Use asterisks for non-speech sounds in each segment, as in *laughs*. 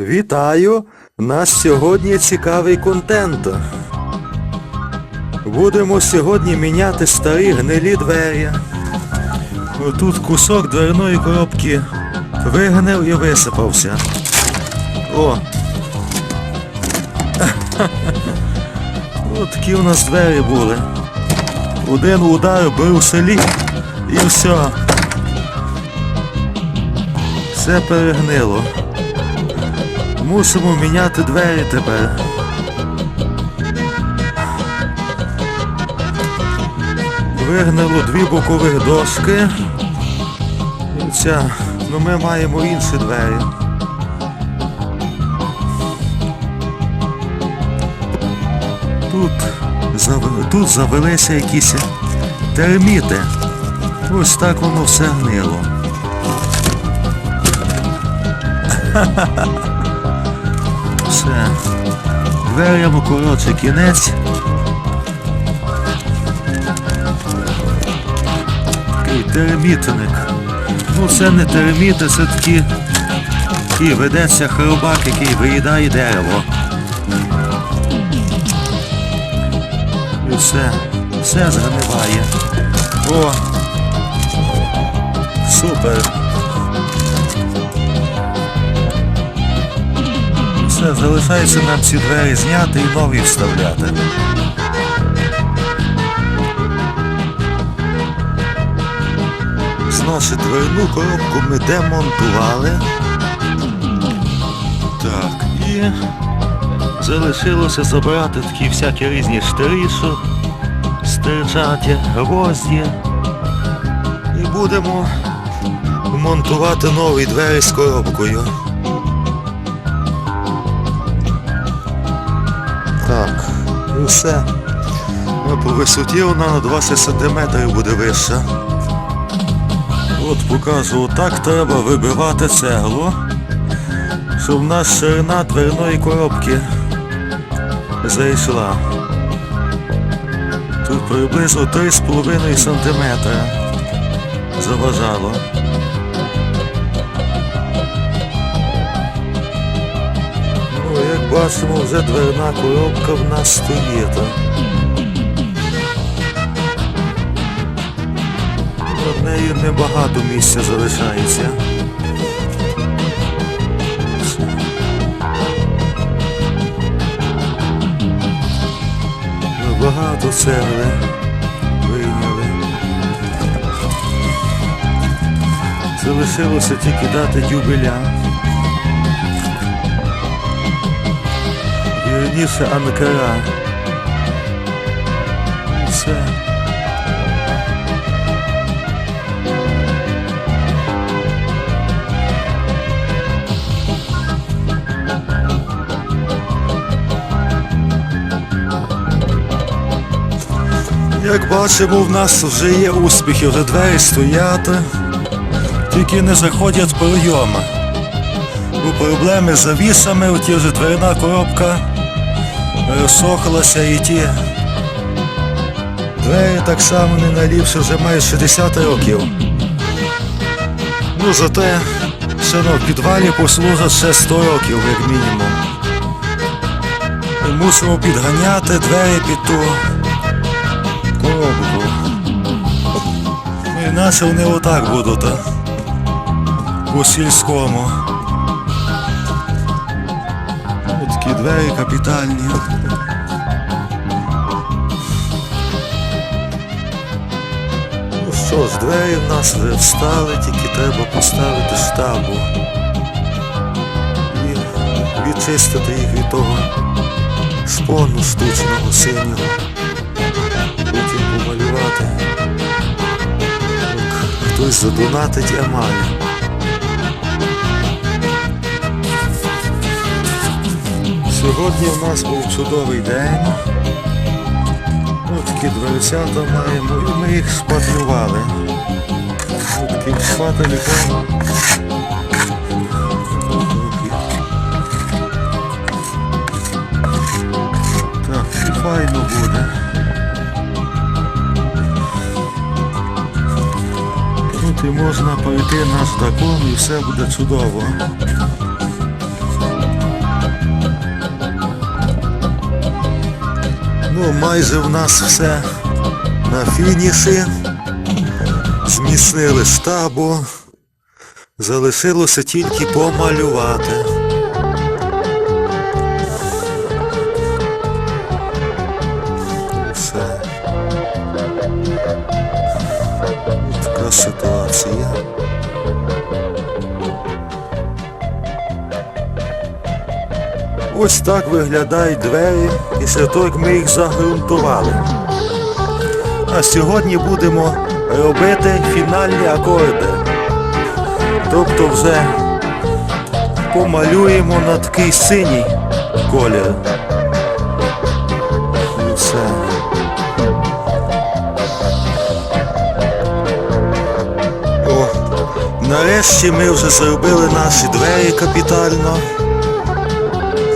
Вітаю! Нас сьогодні цікавий контент. Будемо сьогодні міняти старі гнилі двері. Тут кусок дверної коробки вигнив і висипався. О! *laughs* От такі у нас двері були. Один удар бив селі і все. Все перегнило. Мусимо міняти двері тепер. Вигнало дві бокових дошки. І ця, ну ми маємо інші двері. Тут, тут завелися якісь терміти. Ось так воно все гнило. *laughs* Все. Дверям коротше кінець. Такий термітник. Ну це не терміти, це такі, такий ведеться хробак, який виїдає дерево. І все, все згниває. О! Супер! Все, залишається нам ці двері зняти і нові вставляти. Зносить дверну коробку ми демонтували. Так, і залишилося забрати такі всякі різні штирі, що стирчаті, гвозді. І будемо монтувати нові двері з коробкою. Ну, по висоті вона на 20 см буде вища. От покажу, так треба вибивати цеглу, щоб в нас ширина дверної коробки зайшла. Тут приблизно 3,5 см заважало. Бачимо, вже дверна коробка в нас стоїть. В неї небагато місця залишається. Багато цегли вийняли. Залишилося тільки дати дюбеля. Вірніше Анкара. Все. Як бачимо, в нас вже є успіхи, вже двері стоять, тільки не заходять в прийом. У проблеми з завісами, оті вже дверна коробка розсохлася і ті двері так само не наліпші, вже має 60 років. Ну зате все одно в підвалі послужать ще 100 років, як мінімум. І мусимо підганяти двері під ту коробку. Ну, Іначе вони отак будуть. По сільському. Ось двері капітальні. Ну що ж, двері в нас вже встали, тільки треба поставити штабу. І відчистити їх від того шпону штучного синього потім помалювати. Хтось задонатить емаль. Сьогодні в нас був чудовий день. Такі дверцята маємо і ми їх шпатлювали. Ось Таким шпателіком. Так, і файно буде. Тут і можна пройти наш закон і все буде чудово. Майже в нас все на фініші. Зміцнили штабу. Залишилося тільки помалювати. Все. Така ситуація. Ось так виглядають двері після того, як ми їх загрунтували. А сьогодні будемо робити фінальні акорди. Тобто вже помалюємо на такий синій колір. Все. О, нарешті ми вже зробили наші двері капітально.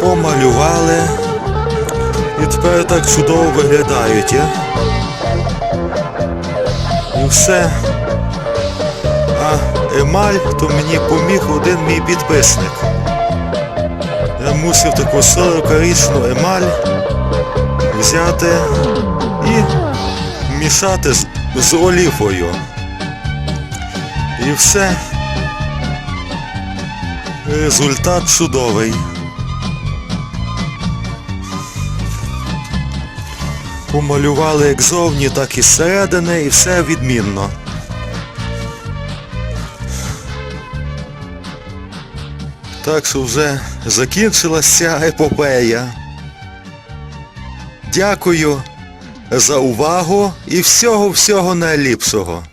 Помалювали. І тепер так чудово виглядають, я? І все. А емаль, то мені поміг один мій підписник. Я мусив таку 40-річну емаль взяти і мішати з, з оліфою. І все. Результат чудовий. Помалювали як зовні, так і зсередини, і все відмінно. Так що вже закінчилася епопея. Дякую за увагу і всього-всього найліпшого.